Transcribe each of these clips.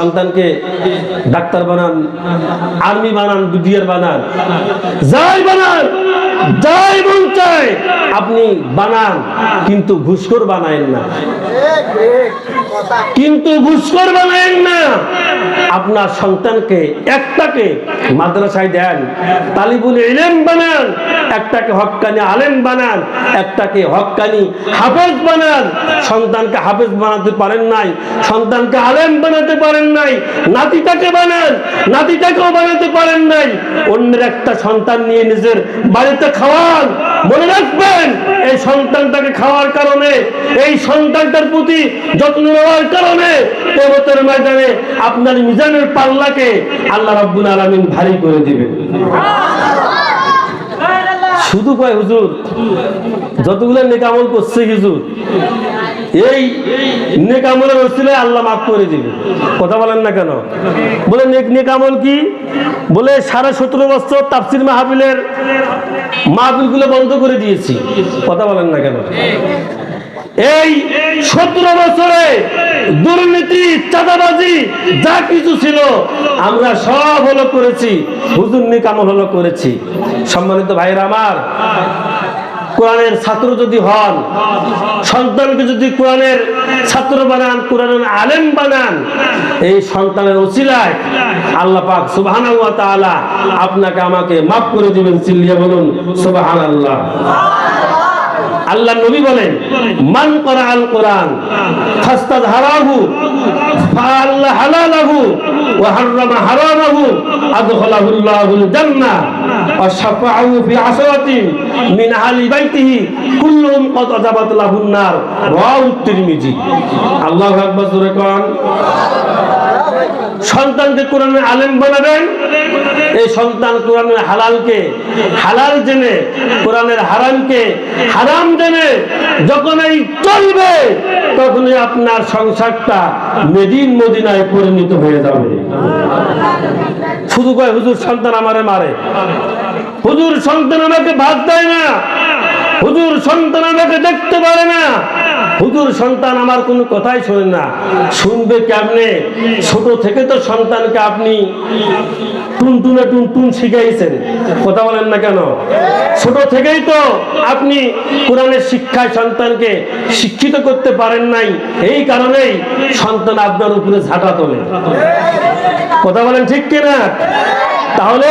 সন্তানকে ডাক্তার বানান আর্মি বানান বিডিআর বানান যাই বানান। যাই মন চায় আপনি বানান, কিন্তু ঘুষখোর বানায়েন না। কিন্তু ঘুষখোর বানায়েন না। আপনার সন্তানকে একটাকে মাদ্রাসায় দেন, তালিবুল ইলেম বানান, একটাকে হক্কানি আলেম বানান, একটাকে হক্কানি হাফেজ বানান। সন্তানকে হাফেজ বানাতে পারেন নাই, সন্তানকে আলেম বানাতে পারেন নাই, নাতিটাকে বানান, নাতিটাকেও বানাতে পারেন নাই। অন্যের একটা সন্তান নিয়ে নিজের বাড়িতে খাওয়ান। মনে রাখবেন এই সন্তানটাকে খাওয়ার কারণে এই সন্তানটার প্রতি যত্ন নেওয়ার কারণে পর্বতের ময়দানে আপনার মিজানের পাল্লাকে আল্লাহ রাব্বুল আলামিন ভারী করে দিবেন। শুধু কয় হুজুর? যতগুলো নেকামল করছে হুজুর? এই নেকামলের ওসিলায় আল্লাহ মাফ করে দিবে। কথা বলেন না কেন? বলে নেক নেকামল কি? বলে সাড়ে সতেরো বছর তাফসির মাহফিলের মাহফিলগুলো বন্ধ করে দিয়েছি। কথা বলেন না কেন? এই সতেরো বছরে দুর্নীতি, চাঁদাবাজি, যা কিছু ছিল, আমরা সব হলো করেছি। হুজুর নিকামল হলো করেছি। সম্মানিত ভাইরা আমার কোরআনের ছাত্র যদি হন, সন্তানকে যদি কোরআনের ছাত্র বানান, কোরআনের আলেম বানান, এই সন্তানের অচিলায় আল্লাহ পাক সুবহানাহু আপনাকে আমাকে মাফ করে দিবেন, চিল্লিয়া বলুন সুবাহান আল্লাহ নবী বলেন, মান করা আল কোরআন, ফাস্তাদ হারাহু, ফাআল্লা হালালাহু, ওয়া হাররামা হারামাহু, আদখালাহুল্লাহুল জান্নাহ, ওয়া শাফাআহু ফি আশরাতিন মিন আহলি বাইতিহি, কুল্লুহুম কদ আযাবাত লাহুন নার রাওয়াহু তিরমিজি। আল্লাহু আকবার, জোরে কোন। সন্তানকে কোরআনের আলেম বানাবেন। এই সন্তান কোরআনের হালালকে হালাল জেনে, কোরআনের হারামকে হারাম জেনে যখন এই চলবে, তখনই আপনার সংসারটা মেদিন মদিনায় পরিণত হয়ে যাবে। শুধু কয়, হুজুর, সন্তান আমারে মারে। হুজুর, সন্তান আমাকে ভাত দেয় না। হুজুর, সন্তান আমাকে দেখতে পারে না। হুজুর, সন্তান আমার কোনো কথাই শোনে না। শুনবে কেমনে? ছোট থেকে তো সন্তানকে আপনি টুনটুনে টুনটুন শিখাইছেন। কথা বলেন না কেন? ছোট থেকেই তো আপনি কোরআনের শিক্ষায় সন্তানকে শিক্ষিত করতে পারেন নাই। এই কারণেই সন্তান আপনার উপরে ঝাঁটা তোলে। কথা বলেন ঠিক কিনা? তাহলে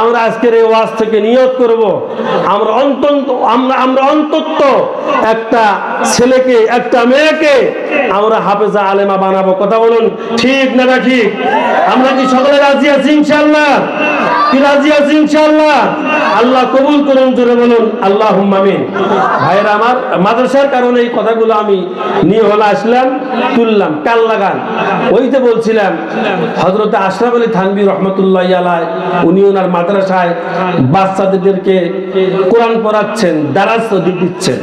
আমরা আজকের এই ওয়াজ থেকে নিয়ত করব। আমরা অন্তত আমরা আমরা অন্তত একটা ছেলেকে, একটা মেয়েকে আমরা হাফেজা আলেমা বানাবো। কথা বলুন, ঠিক না না ঠিক? আমরা কি সকলে রাজি আছি ইনশাআল্লাহ? কি রাজি আছি ইনশাআল্লাহ? আল্লাহ কবুল করুন, জোরে বলুন আল্লাহ আমিন। ভাইরা আমার মাদ্রাসার কারণে এই কথাগুলো আমি নিয়ে হলে আসলাম, তুললাম, কাল লাগান। ওই যে বলছিলাম হজরত আশরাফ আলী থানবী রহমতুল্লাহ আলাই উনি ওনার মাদ্রাসায় বাচ্চাদেরকে কোরআন পড়াচ্ছেন, দারাজ দিচ্ছেন।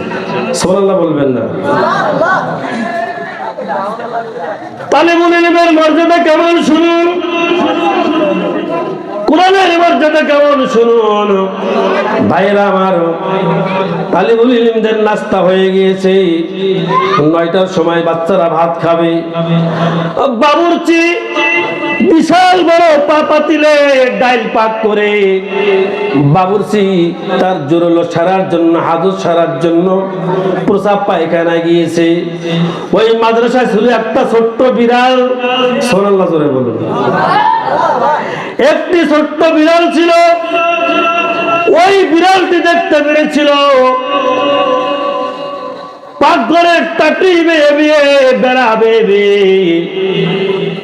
সোনাল্লাহ বলবেন না। তালিবুল ইলমের মর্যাদা কেমন শুনুন? কোরআনের মর্যাদা কেমন শুনুন? ভাইরা আমার তালিবুল ইলমদের নাস্তা হয়ে গিয়েছে। নয়টার সময় বাচ্চারা ভাত খাবে। বাবুরচি বিশাল বড় পা পাতিলে ডাইল পাক করে বাবুরচি তার জোরলো সারার জন্য, হাজত সারার জন্য প্রসাব পায়খানা গিয়েছে। ওই মাদ্রাসায় ছিল একটা ছোট্ট বিড়াল, সোনাল্লাহ জোরে বলুন। একটি ছোট্ট বিড়াল ছিল, ওই বিড়ালটি দেখতে পেরেছিল। পাকঘরের টাটি বেয়ে বেয়ে বেড়াবে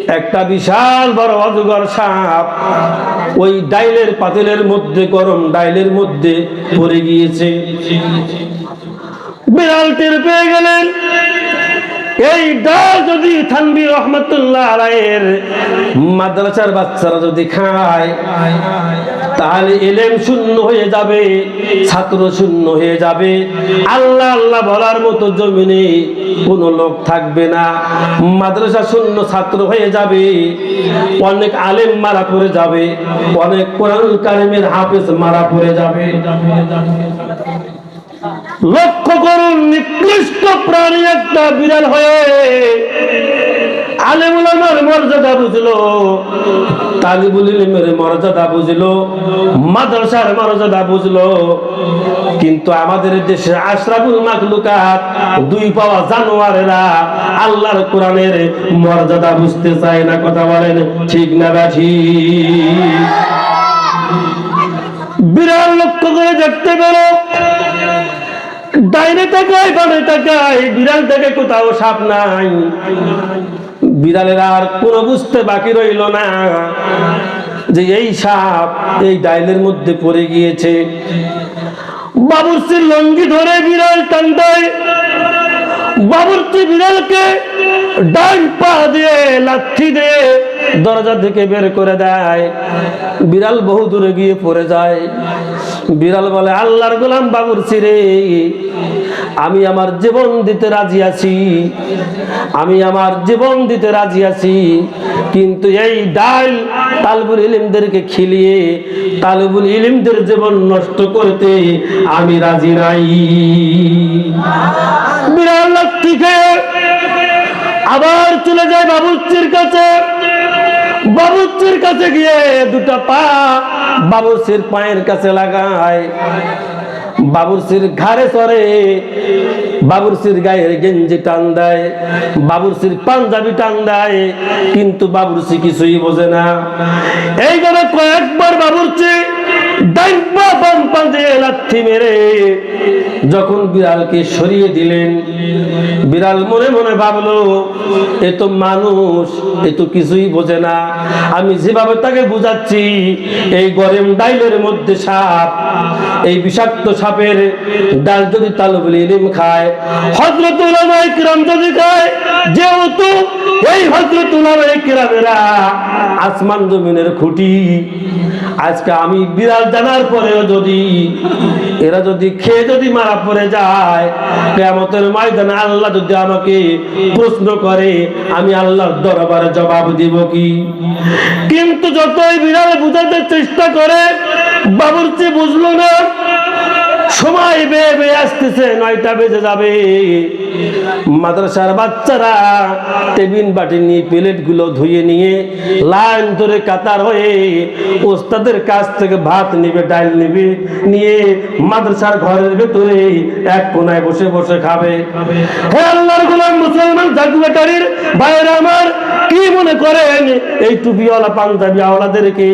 একটা বিশাল বড় অজগর সাপ ওই ডাইলের পাতিলের মধ্যে, গরম ডাইলের মধ্যে পড়ে গিয়েছে। বিড়াল টের পেয়ে গেলেন। এই ডাল যদি থানবি রহমতুল্লাহ আলাইয়ের মাদ্রাসার বাচ্চারা যদি খায়, তাহলে এলেম শূন্য হয়ে যাবে, ছাত্র শূন্য হয়ে যাবে। আল্লাহ আল্লাহ বলার মতো জমিনে কোনো লোক থাকবে না। মাদ্রাসা শূন্য ছাত্র হয়ে যাবে, অনেক আলেম মারা পড়ে যাবে, অনেক কোরআন কারিমের হাফেজ মারা পড়ে যাবে। লক্ষ্য করুন, নিকৃষ্ট প্রাণী একটা বিড়াল হয়ে বুঝলো মর্যাদা বুঝলো মর্যাদা বুঝলো। কিন্তু আমাদের দুই আল্লাহর কোরআনের মর্যাদা বুঝতে চায় না, কথা বলেন ঠিক না ব্যাঠি বিড়াল লক্ষ্য করে দেখতে পেল ডাইনে তাকায়, বামে তাকায়, বিড়াল থেকে কোথাও সাপ নাই। বিড়ালের আর কোনো বুঝতে বাকি রইল না। যে এই সাপ এই ডাইলের মধ্যে পড়ে গিয়েছে। বাবুর্চির লঙ্গি ধরে বিড়াল টান দেয় বাবুর্চি বিড়ালকে ডান পা দিয়ে লাঠি দিয়ে দরজা থেকে বের করে দেয়। বিড়াল বহু দূরে গিয়ে পড়ে যায়। বিড়াল বলে, আল্লাহর গোলাম বাবুর্চি রে আমি আমার জীবন দিতে রাজি আছি। আমি আমার জীবন দিতে রাজি আছি। কিন্তু এই ডাল তালবুল ইলিমদেরকে খিলিয়ে, তালবুল ইলিমদের জীবন নষ্ট করতে আমি রাজি নাই। বিড়াল খেয়ে আবার চলে যায় বাবুর্চির কাছে। বাবুর্চির কাছে গিয়ে দুটা পা বাবুর্চির পায়ের কাছে লাগায়। বাবুরসির ঘাড়ে চড়ে বাবুরসির গায়ের গেঞ্জি টান দেয়। বাবুরসির পাঞ্জাবি টান দেয়। কিন্তু বাবুরসি কিছুই বোঝে না। এইভাবে কয়েকবার বাবুরচি যখন বিড়ালকে সরিয়ে দিলেন, বিড়াল মনে মনে ভাবলো মানুষ কিছুই বোঝে না। আমি যেভাবে তাকে বুঝাচ্ছি, এই গরম ডাইলের মধ্যে সাপ, এই বিষাক্ত সাপের ডাল যদি তালবুল ইলিম খায় হজরত যদি খায়, যেহেতু কিরামেরা আসমান জমিনের খুঁটি। আজকে আমি বিড়াল জানার পরেও যদি এরা যদি খেয়ে যদি মারা পড়ে যায় কেমতের ময়দানে আল্লাহ যদি আমাকে প্রশ্ন করে, আমি আল্লাহর দরবারে জবাব দিব কি? কিন্তু যতই বিড়াল বুঝাতে চেষ্টা করে, বাবুর্চি বুঝলো না। সময় বেয়ে আসতেছে, নয়টা বেজে যাবে। মাদ্রাসার বাচ্চারা টেবিন বাটি নিয়ে প্লেটগুলো ধুয়ে নিয়ে লাইন ধরে কাতার হয়ে ওস্তাদের কাছ থেকে ভাত নিবে, ডাল নিবে, নিয়ে মাদ্রাসার ঘরের ভেতরে এক কোনায় বসে বসে খাবে। হে আল্লাহর গোলাম মুসলমান জাগুয়াটারির ভাইয়েরা আমার, কি মনে করেন এই টুপিওয়ালা পাঞ্জাবি আওলাদেরকে?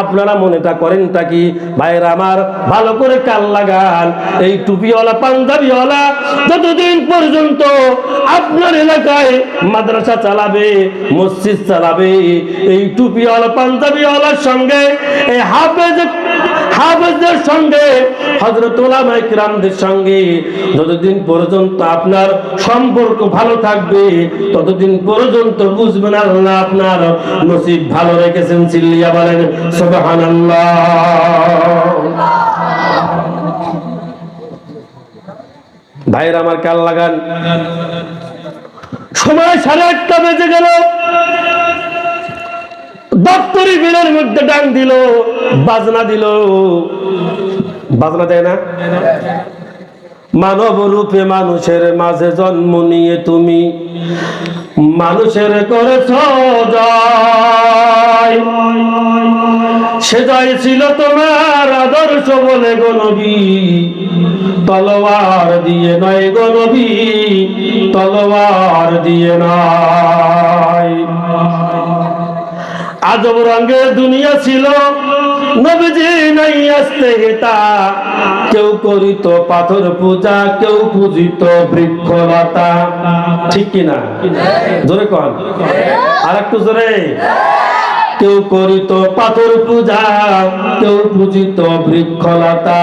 আপনারা মনেটা করেনটা কি? ভাইয়েরা আমার, ভালো করে কাল লাগান এই টুপিওয়ালা, পাঞ্জাবিওয়ালা, যতদিন পর্যন্ত আপনার এলাকায় মাদ্রাসা চালাবে, মসজিদ চালাবে, এই টুপিওয়ালা, পাঞ্জাবিওয়ালার সঙ্গে, এই হাফেজ, হাফেজদের সঙ্গে হজরত ওলামায়ে কিরামদের সঙ্গে, যতদিন পর্যন্ত আপনার সম্পর্ক ভালো থাকবে, ততদিন পর্যন্ত বুঝবেন আল্লাহ আপনার নসিব ভালো রেখেছেন, চিল্লিয়া বলেন, সুবহানাল্লাহ। ভাইয়ের আমার কাল লাগান। সময় সাড়ে আটটা বেজে গেল। দপ্তরি বিলের মধ্যে ডাং দিল, বাজনা দিল। বাজনা দেয় না? মানব রূপে মানুষের মাঝে জন্ম নিয়ে তুমি মানুষের করেছ সে জয় ছিল তোমার আদর্শ বলে গনবী তলোয়ার দিয়ে নয় গনবী তলোয়ার দিয়ে আজব রঙের দুনিয়া ছিল, নবীজি নাই আসতে হেতা। কেউ করিত পাথর পূজা, কেউ পূজিত বৃক্ষলতা। ঠিক কিনা? জোরে কন। আর একটু জোরে। কেউ করিত পাথর পূজা, কেউ পূজিত বৃক্ষলতা।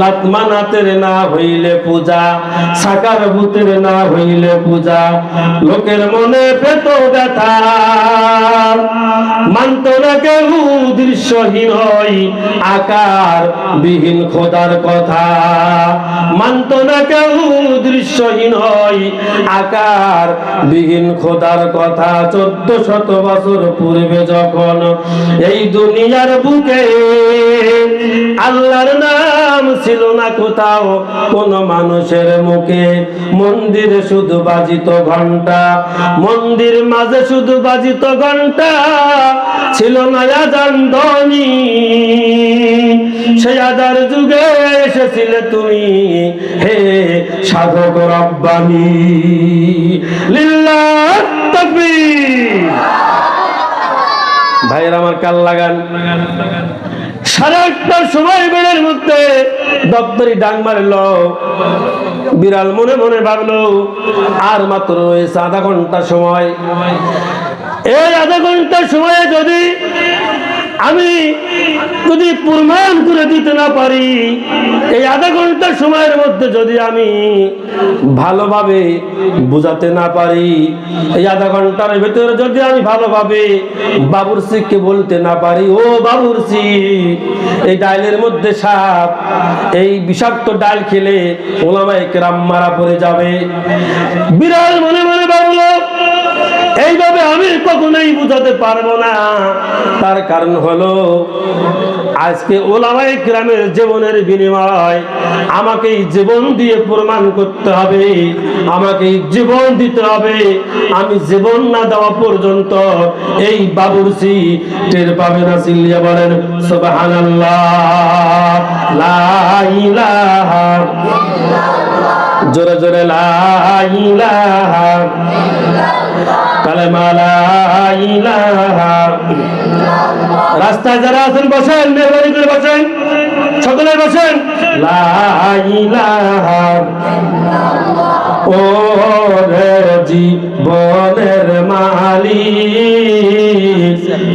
লাতমানাতের না হইলে পূজা, সাকার ভূতের না হইলে পূজা। লোকের মনে পেত ব্যথা। মানত না কেউ দৃশ্যহীন হই, আকার বিহীন খোদার কথা। মানত না কেউ দৃশ্যহীন হই, আকার বিহীন খোদার কথা। চোদ্দ শত বছর পূর্বে যখন এই দুনিয়ার বুকে আল্লাহর নাম ছিল না কোথাও, কোন মানুষের মুখে। মন্দিরে শুধু বাজিত ঘণ্টা মন্দির মাঝে শুধু বাজিত ঘণ্টা ছিল না আজান সেই আদার যুগে এসেছিলে তুমি, হে সাধক রব্বানি। তাকবীর ভাইয়ের আমার কাল লাগান। সাড়ে আটটার সময় বেড়ের মধ্যে দপ্তরি ডাং মারল। বিড়াল মনে মনে ভাবলো, আর মাত্র রয়েছে আধা ঘণ্টা সময়। এই আধা ঘণ্টা সময়ে যদি আমি যদি প্রমাণ করে দিতে না পারি, এই আধা ঘণ্টা সময়ের মধ্যে যদি আমি ভালোভাবে বুঝাতে না পারি, এই আধা ঘণ্টার ভেতরে যদি আমি ভালোভাবে বাবুরসিকে বলতে না পারি, ও বাবুরসি এই ডাইলের মধ্যে সাপ, এই বিষাক্ত ডাল খেলে ওলামায় কেরাম মারা পড়ে যাবে। বিড়াল মনে মনে ভাবলো এইভাবে আমি কখনোই বুঝাতে পারব না। তার কারণ হলো, আজকে ওলামাই গ্রামের জীবনের বিনিময় আমাকে জীবন দিয়ে প্রমাণ করতে হবে আমাকে জীবন দিতে হবে। আমি জীবন না দেওয়া পর্যন্ত এই বাবুরসি টের পাবে না সিল্লিয়া বলেন, সুবহানাল্লাহ জোরে জোরে, লা রাস্তায় যারা আছেন, বসেন, মেহরবানি করে বসেন, সকলে বসেন। ও জীবনের মালিক,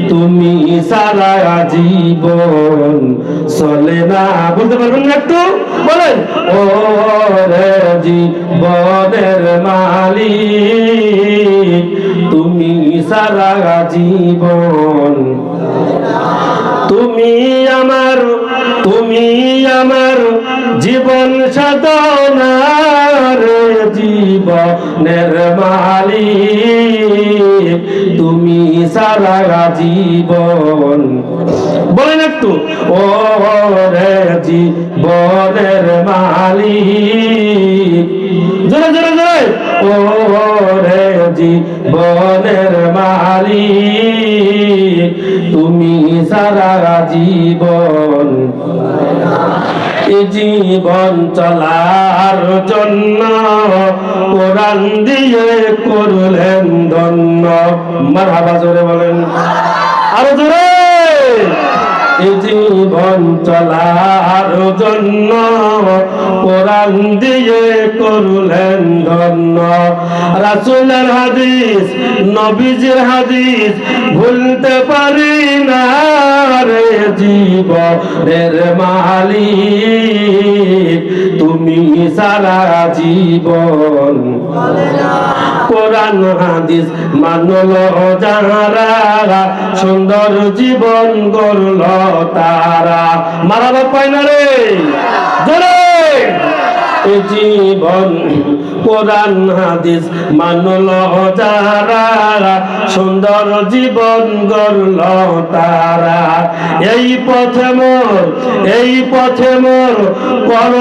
তুমি সারা জীবন চলে না। বলতে পারবেন না একটু? বলেন ও জীবনের তুমি সারা জীবন। তুমি আমার তুমি আমার জীবন সাধনার জীবনের মালিক। তুমি সারা জীবন। বলেন একটু ও রে জীবনের মালিক। জোরে জোরে জোরে ও রে জীবনের মারি তুমি সারা জীবন জীবন চলার জন্য কোরআন দিয়ে করলেন ধন্য। মারহাবা জোরে বলেন। আরও জোরে। জীবন চলার জন্য কোরআন দিয়ে করলেন ধন্য। রাসুলের হাদিস, নবীজির হাদিস, ভুলতে পারি না রে জীবনের মালিক। তুমি সারা জীবন কোরআন হাদিস মানল যারা, সুন্দর জীবন গড়ল তারা। মারা পায় না রে? জীবন কোরআন, হাদিস মানল যারা সুন্দর জীবন গড়ল তারা। এই পথে মোর, এই পথে মোর পর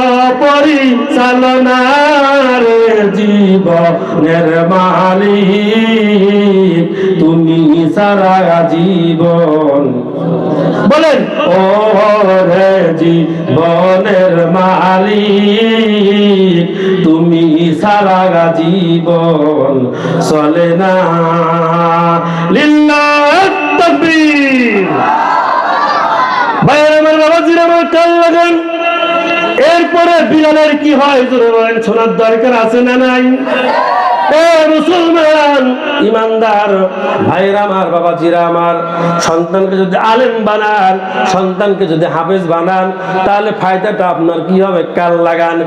পরিচালনা রে জীবনের মালিক। তুমি সারা জীবন বলেন, ও রে জীবনের মালিক। তুমি সারা জীবন চলে না। লিল্লাহ এরপরে বিড়ালের কি হয় জোরে বলেন, শোনার দরকার আছে না নাই? মুসলমান, ইমানদার ভাইরা আমার আমার, সন্তানকে যদি আলেম বানান, সন্তানকে যদি হাফেজ বানান, তাহলে ফায়দাটা আপনার কি হবে? কাল লাগান।